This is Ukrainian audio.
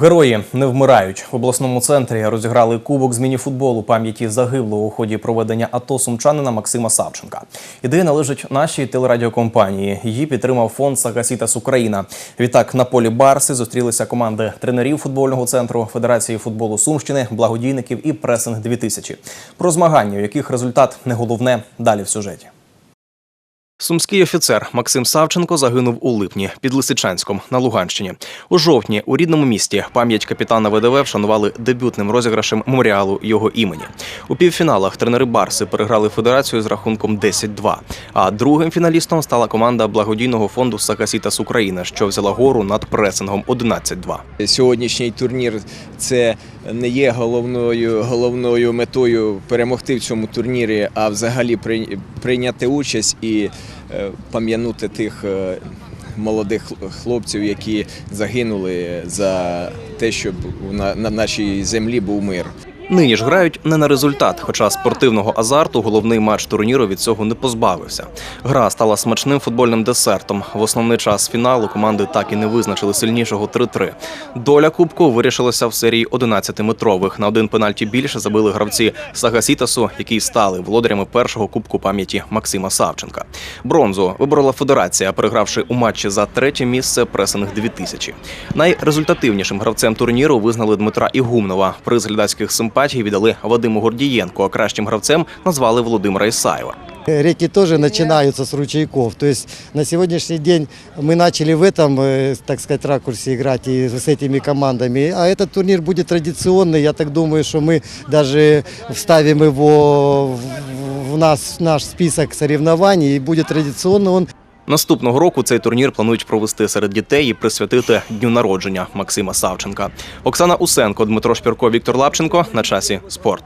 Герої не вмирають. В обласному центрі розіграли кубок з мініфутболу пам'яті загиблого у ході проведення АТО сумчанина Максима Савченка. Ідея належить нашій телерадіокомпанії. Її підтримав фонд Сагасітас Україна. Відтак на полі Барси зустрілися команди тренерів футбольного центру Федерації футболу Сумщини, благодійників і пресинг 2000 Про змагання, у яких результат не головне, далі в сюжеті. Сумський офіцер Максим Савченко загинув у липні під Лисичанськом на Луганщині. У жовтні у рідному місті пам'ять капітана ВДВ вшанували дебютним розіграшем меморіалу його імені. У півфіналах тренери Барси переграли федерацію з рахунком 10-2. А другим фіналістом стала команда благодійного фонду Сакасітас Україна, що взяла гору над пресингом 11-2. Сьогоднішній турнір це не є головною, головною метою перемогти в цьому турнірі, а взагалі прий- прийняти участь і пам'янути тих е, молодих хлопців, які загинули за те, щоб на нашій землі був мир. Нині ж грають не на результат, хоча спортивного азарту головний матч турніру від цього не позбавився. Гра стала смачним футбольним десертом. В основний час фіналу команди так і не визначили сильнішого 3-3. Доля кубку вирішилася в серії 11-метрових. На один пенальті більше забили гравці Сагасітасу, які стали володарями першого кубку пам'яті Максима Савченка. Бронзу виборола федерація, перегравши у матчі за третє місце пресинг 2000. Найрезультативнішим гравцем турніру визнали Дмитра Ігумнова. Приз глядацьких симпатій віддали Вадиму Гордієнку, а кращим гравцем назвали Володимира Ісаєва. Реки тоже начинаются с ручейков. То есть на сегодняшний день мы начали в этом, э, так сказать, ракурсе играть и с этими командами. А этот турнир будет традиционный. Я так думаю, что мы даже вставим его в- в нас, в наш список соревнований и будет традиционно он Наступного року цей турнір планують провести серед дітей і присвятити дню народження Максима Савченка. Оксана Усенко, Дмитро Шпірко, Віктор Лапченко на часі спорт.